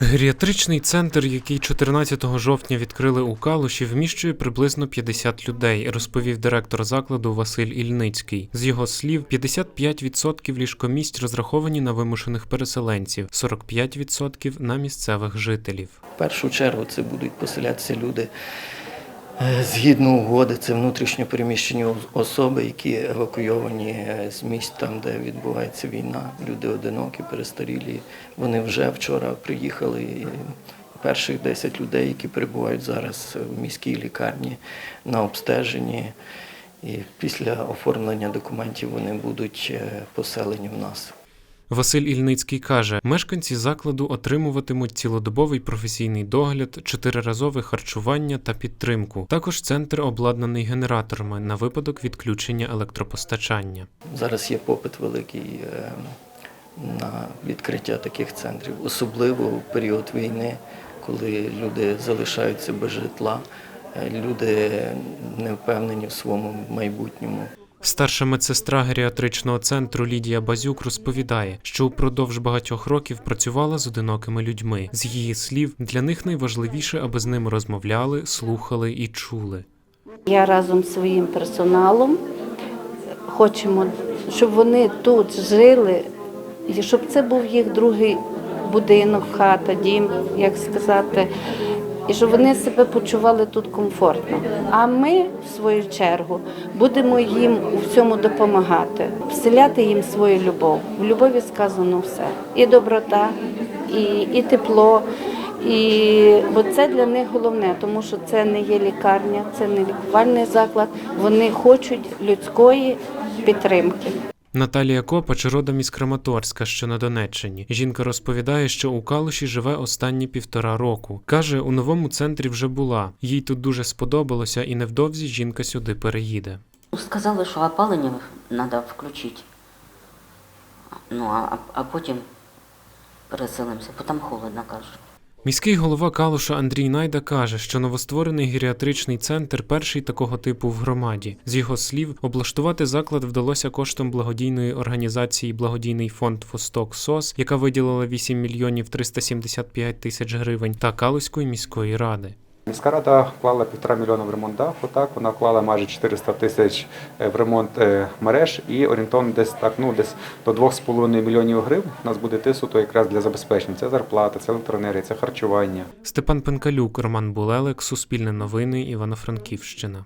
Геріатричний центр, який 14 жовтня відкрили у Калуші, вміщує приблизно 50 людей, розповів директор закладу Василь Ільницький. З його слів, 55% ліжкомість розраховані на вимушених переселенців, 45% на місцевих жителів. В першу чергу це будуть поселятися люди згідно угоди, це внутрішньо переміщені особи, які евакуйовані е, з місць там, де відбувається війна. Люди одинокі, перестарілі. Вони вже вчора приїхали. Перших 10 людей, які перебувають зараз в міській лікарні на обстеженні. І після оформлення документів вони будуть е, поселені в нас. Василь Ільницький каже, мешканці закладу отримуватимуть цілодобовий професійний догляд, чотириразове харчування та підтримку. Також центр обладнаний генераторами на випадок відключення електропостачання. Зараз є попит великий е, на відкриття таких центрів, особливо в період війни, коли люди залишаються без житла, е, люди не впевнені в своєму майбутньому. Старша медсестра геріатричного центру Лідія Базюк розповідає, що упродовж багатьох років працювала з одинокими людьми. З її слів, для них найважливіше, аби з ними розмовляли, слухали і чули. Я разом з своїм персоналом хочемо, щоб вони тут жили, і щоб це був їх другий будинок, хата, дім, як сказати, і щоб вони себе почували тут комфортно. А ми, в свою чергу, будемо їм у всьому допомагати, вселяти їм свою любов. В любові сказано все. І доброта, і, і тепло. І бо це для них головне, тому що це не є лікарня, це не лікувальний заклад. Вони хочуть людської підтримки. Наталія Копач родом із Краматорська, що на Донеччині. Жінка розповідає, що у Калуші живе останні півтора року. Каже, у новому центрі вже була. Їй тут дуже сподобалося, і невдовзі жінка сюди переїде. Сказали, що опалення треба включити. Ну, а, а потім переселимося, бо там холодно кажуть. Міський голова Калуша Андрій Найда каже, що новостворений геріатричний центр перший такого типу в громаді. З його слів, облаштувати заклад вдалося коштом благодійної організації Благодійний фонд Восток СОС, яка виділила 8 мільйонів 375 тисяч гривень, та Калуської міської ради. Міська рада вклала півтора мільйона в ремонт даху, так вона вклала майже 400 тисяч в ремонт е, мереж і орієнтовно десь так, ну десь до 2,5 мільйонів гривень у нас буде тису, то якраз для забезпечення. Це зарплата, це електроенергія, це харчування. Степан Пенкалюк, Роман Булелик, Суспільне новини, Івано-Франківщина.